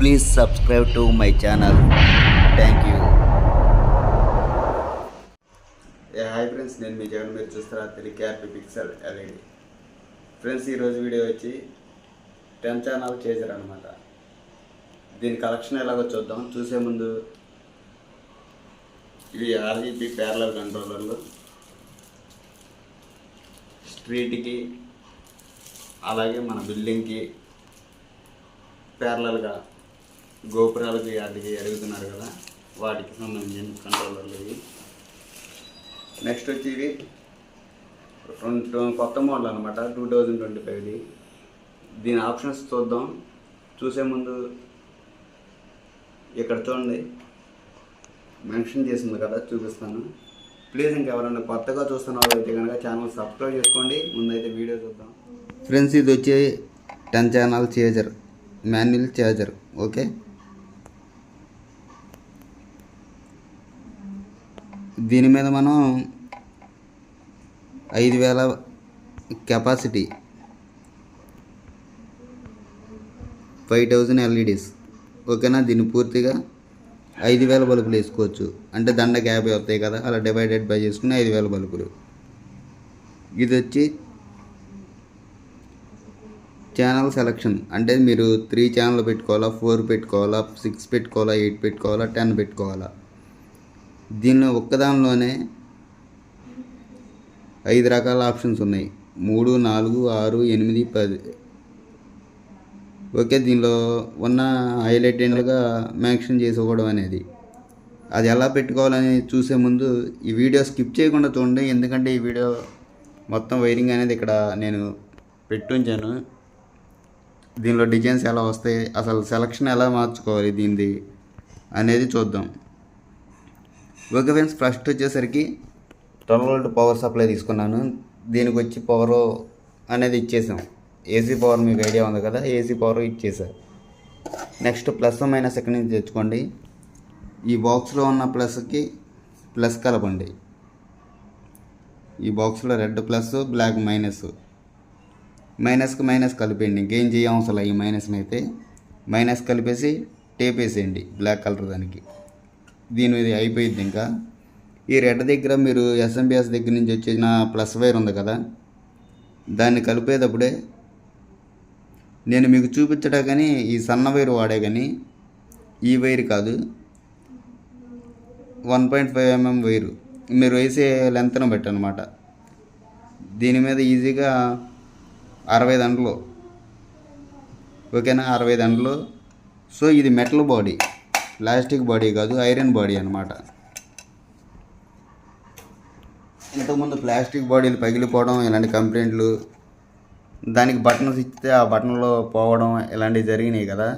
Please subscribe to my channel thank you A hi friends నేను మీ జగన్ మీరు చూస్తారా Telugu KRP pixel LED friends ఈరోజు వీడియో వచ్చి టెన్ ఛానల్ చేశారు అనమాట దీని కలెక్షన్ ఎలాగో చూద్దాం. చూసే ముందు ఇవి ఆర్జీపీ ప్యారలల్ కంట్రోలర్లు స్ట్రీట్కి అలాగే మన బిల్డింగ్కి ప్యారలల్గా గోపురాలకి వాటికి అడుగుతున్నారు కదా వాటికి సంబంధించిన కంట్రోలర్లు ఇవి. నెక్స్ట్ వచ్చి ఇవి రెండు కొత్త మోడల్ అనమాట టూ థౌజండ్ ట్వంటీ ఫైవ్ది దీని ఆప్షన్స్ చూద్దాం. చూసే ముందు ఇక్కడ చూడండి. మెన్షన్ చేసింది కదా చూపిస్తాను. ప్లీజ్ ఇంకెవరైనా కొత్తగా చూస్తున్న వాళ్ళు అయితే కనుక ఛానల్ సబ్స్క్రైబ్ చేసుకోండి. ముందైతే వీడియో చూద్దాం. ఫ్రెండ్స్ ఇది వచ్చి ten channel chaser manual charger okay దీని మీద మనం ఐదు వేల కెపాసిటీ ఫైవ్ థౌజండ్ ఎల్ఈడీస్ ఓకేనా? దీన్ని పూర్తిగా ఐదు వేల బల్బులు వేసుకోవచ్చు. అంటే దండకి యాభై వస్తాయి కదా అలా డివైడెడ్ బై చేసుకుని ఐదు వేల బల్బులు. ఇది వచ్చి ఛానల్ సెలక్షన్ అంటే మీరు త్రీ ఛానల్ పెట్టుకోవాలా ఫోర్ పెట్టుకోవాలా సిక్స్ పెట్టుకోవాలా ఎయిట్ పెట్టుకోవాలా టెన్ పెట్టుకోవాలా. దీనిలో ఒక్కదానిలోనే ఐదు రకాల ఆప్షన్స్ ఉన్నాయి. మూడు నాలుగు ఆరు ఎనిమిది పది. ఓకే దీనిలో ఉన్న హైలైట్ మ్యాక్షన్ చేసుకోవడం అనేది. అది ఎలా పెట్టుకోవాలని చూసే ముందు ఈ వీడియో స్కిప్ చేయకుండా చూడండి. ఎందుకంటే ఈ వీడియో మొత్తం వైరింగ్ అనేది ఇక్కడ నేను పెట్టుంచాను దీనిలో డిజైన్స్ ఎలా వస్తాయి అసలు సెలక్షన్ ఎలా మార్చుకోవాలి దీనిది అనేది చూద్దాం. ఓకే ఫ్రెండ్స్ ఫస్ట్ వచ్చేసరికి ట్వెల్వ్ వోల్ట్ పవర్ సప్లై తీసుకున్నాను. దీనికి వచ్చి పవర్ అనేది ఇచ్చేసాం. ఏసీ పవర్ మీకు ఐడియా ఉంది కదా? ఏసీ పవర్ ఇచ్చేసారు నెక్స్ట్ ప్లస్ మైనస్ ఎక్కడి నుంచి తెచ్చుకోండి? ఈ బాక్స్లో ఉన్న ప్లస్కి ప్లస్ కలపండి. ఈ బాక్స్లో రెడ్ ప్లస్ బ్లాక్ మైనస్ మైనస్కి మైనస్ కలిపేయండి. ఇంకేం చేయవసరం ఈ మైనస్ని అయితే మైనస్ కలిపేసి టేప్ వేసేయండి బ్లాక్ కలర్ దానికి. దీని మీద అయిపోయింది ఇంకా. ఈ రెడ్ దగ్గర మీరు ఎస్ఎంబిఎస్ దగ్గర నుంచి వచ్చిన ప్లస్ వైర్ ఉంది కదా దాన్ని కలిపేటప్పుడే నేను మీకు చూపించడా కానీ ఈ సన్న వైర్ వాడే కానీ ఈ వైర్ కాదు. One point five mm wire. మీరు వేసే లెంత్ను బట్టి అనమాట దీని మీద ఈజీగా అరవై దండలు. ఓకేనా? అరవై దండలు. సో ఇది మెటల్ బాడీ. ప్లాస్టిక్ బాడీ కాదు ఐరన్ బాడీ అనమాట ఇంతకుముందు ప్లాస్టిక్ బాడీలు పగిలిపోవడం ఇలాంటి కంప్లైంట్లు దానికి బటన్స్ ఇస్తే ఆ బటన్లో పోవడం ఇలాంటివి జరిగినాయి కదా.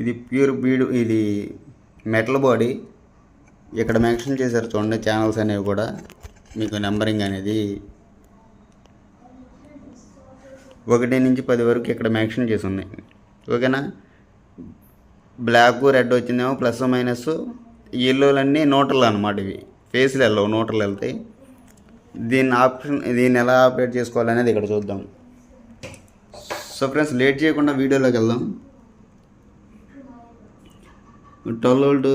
ఇది ప్యూర్ బీడ్ ఇది మెటల్ బాడీ. ఇక్కడ మెన్షన్ చేశారు చూడండి ఛానల్స్ అనేవి కూడా. మీకు నెంబరింగ్ అనేది ఒకటి నుంచి పది వరకు ఇక్కడ మెన్షన్ చేసి ఉన్నాయి ఓకేనా? బ్లాక్ రెడ్ వచ్చిందేమో ప్లస్ మైనస్. ఎల్లోలన్నీ నోటర్లు అనమాట ఇవి. ఫేస్లు వెళ్ళవు నోటర్లు వెళ్తాయి. దీన్ని ఆప్షన్ దీన్ని ఎలా ఆపరేట్ చేసుకోవాలనేది ఇక్కడ చూద్దాం. సో ఫ్రెండ్స్ లేట్ చేయకుండా వీడియోలోకి వెళ్దాం. Twelve volt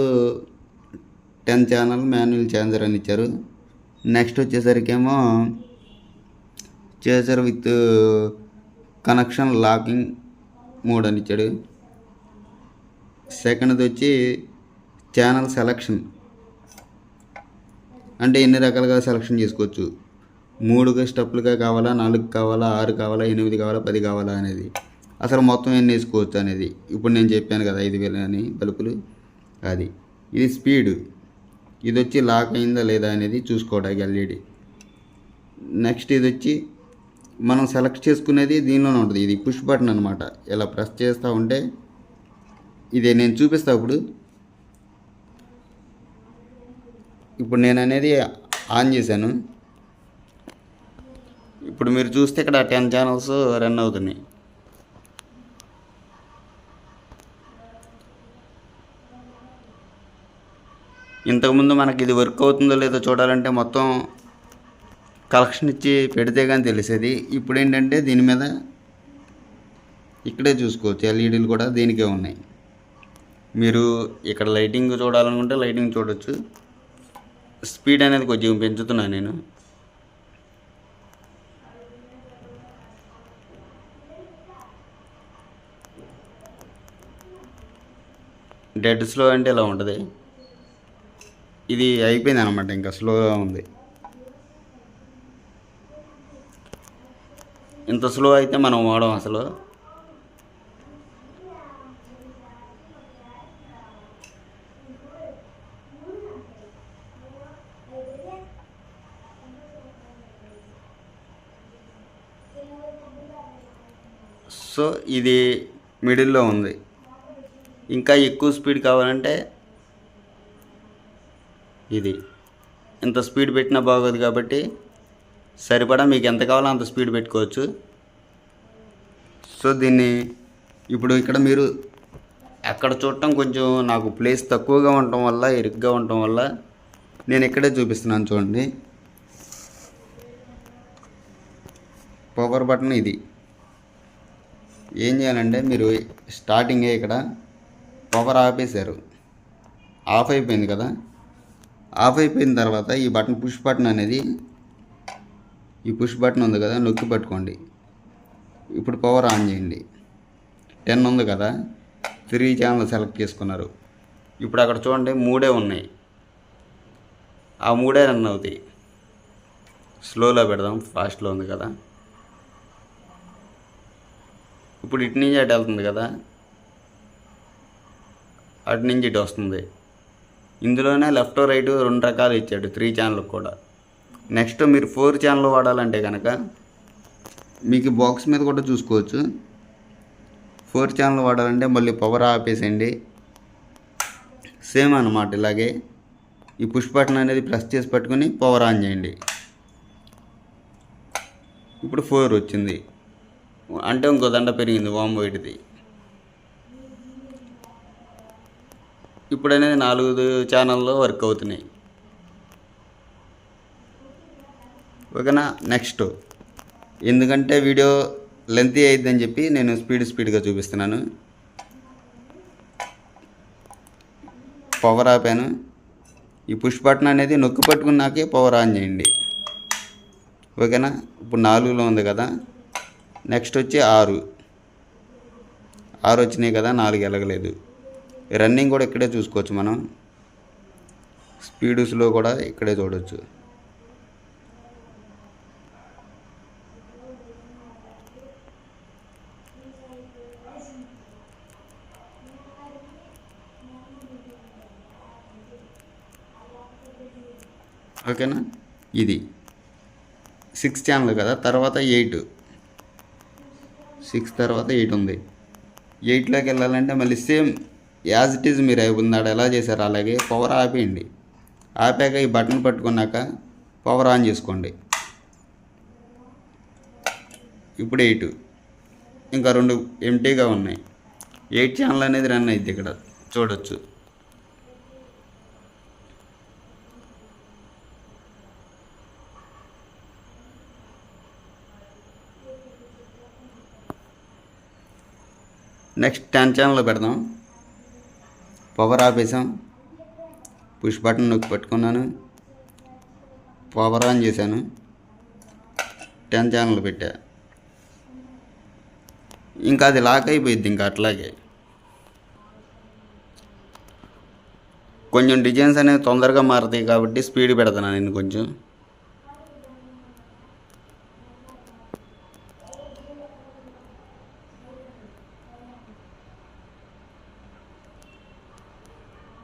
ten channel manual changer అని ఇచ్చారు. Next వచ్చేసరికేమో chaser with connection locking mode అని ఇచ్చాడు. సెకండ్ది వచ్చి ఛానల్ సెలక్షన్. అంటే ఎన్ని రకాలుగా సెలక్షన్ చేసుకోవచ్చు? మూడుగా స్టెప్లుగా కావాలా? నాలుగు కావాలా? ఆరు కావాలా? ఎనిమిది కావాలా? పది కావాలా అనేది. అసలు మొత్తం ఎన్ని వేసుకోవచ్చు అనేది. ఇప్పుడు నేను చెప్పాను కదా ఐదు వేలు అని బల్బులు. అది. ఇది స్పీడ్. ఇది వచ్చి లాక్ అయిందా లేదా అనేది చూసుకోవడానికి ఎల్ఈడి. నెక్స్ట్ ఇది వచ్చి మనం సెలెక్ట్ చేసుకునేది దీనిలోనే ఉంటుంది. ఇది పుష్ బటన్ అనమాట ఇలా ప్రెస్ చేస్తూ ఉంటే ఇదే నేను చూపిస్తా ఇప్పుడు ఇప్పుడు నేను అనేది ఆన్ చేశాను. ఇప్పుడు మీరు చూస్తే ఇక్కడ టెన్ ఛానల్స్ రన్ అవుతున్నాయి. ఇంతకుముందు మనకి ఇది వర్క్ అవుతుందో లేదో చూడాలంటే మొత్తం కలెక్షన్ ఇచ్చి పెడితే కానీ తెలిసేది. ఇప్పుడు ఏంటంటే దీని మీద ఇక్కడే చూసుకోవచ్చు ఎల్ఈడీలు కూడా దీనికే ఉన్నాయి. మీరు ఇక్కడ లైటింగ్ చూడాలనుకుంటే లైటింగ్ చూడొచ్చు. స్పీడ్ అనేది కొంచెం పెంచుతున్నాను నేను. డెడ్ స్లో అంటే ఇలా ఉంటుంది? ఇది అయిపోయింది అనమాట ఇంకా స్లోగా ఉంది. ఇంత స్లో అయితే మనం వాడం అసలు. సో ఇది మిడిల్లో ఉంది. ఇంకా ఎక్కువ స్పీడ్ కావాలంటే ఇది. ఇంత స్పీడ్ పెట్టినా బాగోదు కాబట్టి సరిపడా మీకు ఎంత కావాలో అంత స్పీడ్ పెట్టుకోవచ్చు. సో దీన్ని ఇప్పుడు ఇక్కడ మీరు అక్కడ చూడటం కొంచెం నాకు ప్లేస్ తక్కువగా ఉండటం వల్ల ఇరుగ్గా ఉండటం వల్ల నేను ఇక్కడే చూపిస్తున్నాను చూడండి. పవర్ బటన్ ఇది. ఏం చేయాలంటే మీరు స్టార్టింగే ఇక్కడ పవర్ ఆపేశారు ఆఫ్ అయిపోయింది కదా. ఆఫ్ అయిపోయిన తర్వాత ఈ బటన్ పుష్ బటన్ అనేది ఈ పుష్ బటన్ ఉంది కదా నొక్కి పట్టుకోండి. ఇప్పుడు పవర్ ఆన్ చేయండి. టెన్ ఉంది కదా త్రీ ఛానల్ సెలెక్ట్ చేసుకున్నారు. ఇప్పుడు అక్కడ చూడండి మూడే ఉన్నాయి. ఆ మూడే రన్ అవుతాయి. స్లోలో పెడదాం ఫాస్ట్లో ఉంది కదా. ఇప్పుడు ఇటు నుంచి అటు వెళ్తుంది కదా? అటు నుంచి ఇటు వస్తుంది. ఇందులోనే లెఫ్ట్ రైట్ రెండు రకాలు ఇచ్చాడు త్రీ ఛానల్ కూడా. నెక్స్ట్ మీరు ఫోర్ ఛానల్ వాడాలంటే కనుక మీకు బాక్స్ మీద కూడా చూసుకోవచ్చు. ఫోర్ ఛానల్ వాడాలంటే మళ్ళీ పవర్ ఆపేసేయండి. సేమ్ అనమాట ఇలాగే. ఈ పుష్ బటన్ అనేది ప్రెస్ చేసి పట్టుకొని పవర్ ఆన్ చేయండి. ఇప్పుడు ఫోర్ వచ్చింది. అంటే ఇంకో దండ పెరిగింది వామ్ వైట్ది. ఇప్పుడు అనేది నాలుగు ఛానల్లో వర్క్ అవుతున్నాయి. ఓకేనా? నెక్స్ట్. ఎందుకంటే వీడియో లెంతీ అయిద్దని చెప్పి నేను స్పీడ్ స్పీడ్గా చూపిస్తున్నాను. పవర్ ఆపాను. ఈ పుష్ బటన్ అనేది నొక్కి పట్టుకున్నాకే పవర్ ఆన్ చేయండి. ఓకేనా? ఇప్పుడు నాలుగులో ఉంది కదా. నెక్స్ట్ వచ్చి ఆరు. ఆరు వచ్చినాయి కదా నాలుగు ఎలగలేదు. రన్నింగ్ కూడా ఇక్కడే చూసుకోవచ్చు మనం. స్పీడ్ స్లో కూడా ఇక్కడే చూడవచ్చు ఓకేనా? ఇది. సిక్స్ ఛానల్ కదా తర్వాత ఎయిట్. సిక్స్ తర్వాత ఎయిట్ ఉంది. ఎయిట్లోకి వెళ్ళాలంటే మళ్ళీ సేమ్ యాజ్ ఇట్ ఈజ్ మీరు ఉన్నాడు ఎలా చేశారు అలాగే పవర్ ఆపేయండి. ఆపాక ఈ బటన్ పట్టుకున్నాక పవర్ ఆన్ చేసుకోండి. ఇప్పుడు ఎయిట్. ఇంకా రెండు ఎంటీగా ఉన్నాయి. ఎయిట్ ఛానల్ అనేది రన్ అయింది ఇక్కడ. చూడొచ్చు. నెక్స్ట్ టెన్ ఛానల్లో పెడదాం. పవర్ ఆపేసాం. పుష్ బటన్ నొక్కి పెట్టుకున్నాను. పవర్ ఆన్ చేశాను. టెన్ ఛానల్ పెట్టా. ఇంకా అది లాక్ అయిపోయింది ఇంకా అట్లాగే. కొంచెం డిజైన్స్ అనేవి తొందరగా మారుతాయి కాబట్టి స్పీడ్ పెడతాను నేను కొంచెం.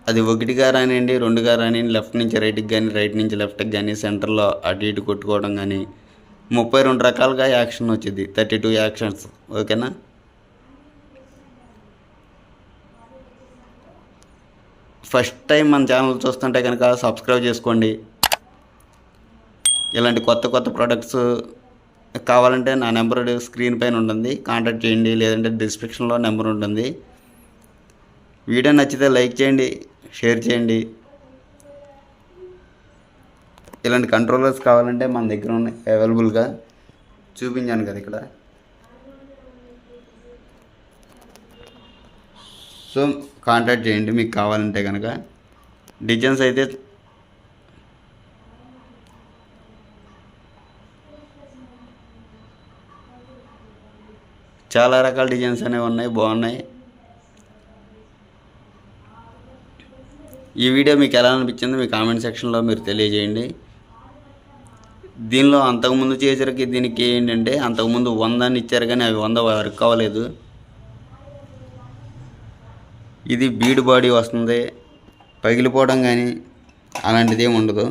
అది ఒకటిగా రానివ్వండి రెండుగా రానివ్వండి లెఫ్ట్ నుంచి రైట్కి కానీ రైట్ నుంచి లెఫ్ట్కి కానీ సెంటర్లో అటు ఇటు కొట్టుకోవడం కానీ ముప్పై రెండు రకాలుగా యాక్షన్ వచ్చింది థర్టీ టూ యాక్షన్స్. ఓకేనా? ఫస్ట్ టైం మన ఛానల్ చూస్తుంటే కనుక సబ్స్క్రైబ్ చేసుకోండి. ఇలాంటి కొత్త కొత్త ప్రోడక్ట్స్ కావాలంటే నా నెంబర్ స్క్రీన్ పైన ఉంటుంది. కాంటాక్ట్ చేయండి. లేదంటే డిస్క్రిప్షన్లో నెంబర్ ఉంటుంది. వీడియో నచ్చితే లైక్ చేయండి. షేర్ చేయండి. ఇలాంటి కంట్రోలర్స్ కావాలంటే మన దగ్గర ఉన్నాయి అవైలబుల్గా చూపించాను కదా ఇక్కడ. సో కాంటాక్ట్ చేయండి మీకు కావాలంటే కనుక డిజైన్స్ అయితే చాలా రకాల డిజైన్స్ అనేవి ఉన్నాయి బాగున్నాయి. ఈ వీడియో మీకు ఎలా అనిపించిందో మీ కామెంట్ సెక్షన్లో మీరు తెలియజేయండి. దీనిలో అంతకుముందు చేసరికి దీనికి ఏంటంటే అంతకుముందు వంద అని ఇచ్చారు కానీ అవి వంద వర్క్ అవ్వలేదు. ఇది బీడ్ బాడీ వస్తుంది పగిలిపోవడం కానీ అలాంటిది ఏమి ఉండదు.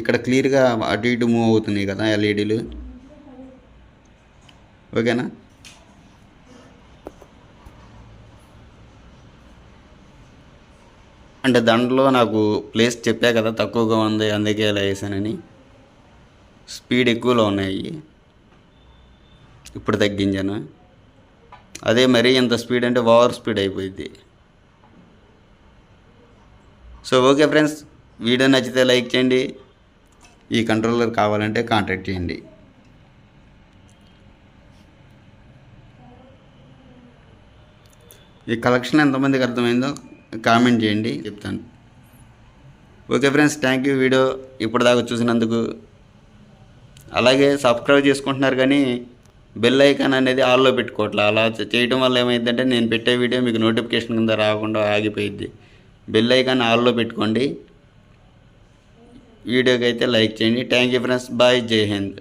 ఇక్కడ క్లియర్గా అటు ఇటు మూవ్ అవుతున్నాయి కదా ఎల్ఈడీలు. ఓకేనా? అంటే దాంట్లో నాకు ప్లేస్ చెప్పా కదా తక్కువగా ఉంది అందుకే ఇలా వేసానని స్పీడ్ ఎక్కువలో ఉన్నాయి. ఇప్పుడు తగ్గించాను. అదే మరి ఇంత స్పీడ్ అంటే ఓవర్ స్పీడ్ అయిపోయింది. సో ఓకే ఫ్రెండ్స్ వీడియో నచ్చితే లైక్ చేయండి. ఈ కంట్రోలర్ కావాలంటే కాంటాక్ట్ చేయండి. ఈ కలెక్షన్ ఎంతమందికి అర్థమైందో కామెంట్ చేయండి చెప్తాను. Okay friends thank you video ఇప్పటిదాకా చూసినందుకు. అలాగే సబ్స్క్రైబ్ చేసుకుంటున్నారు కానీ బెల్ ఐకాన్ అనేది ఆల్లో పెట్టుకోవట్లే. అలా చేయడం చేయటం వల్ల ఏమైందంటే నేను పెట్టే వీడియో మీకు నోటిఫికేషన్ కింద రాకుండా ఆగిపోయింది బెల్ ఐకాన్ ఆల్లో పెట్టుకోండి. వీడియోకి అయితే లైక్ చేయండి. థ్యాంక్ యూ ఫ్రెండ్స్ బాయ్ జై హింద్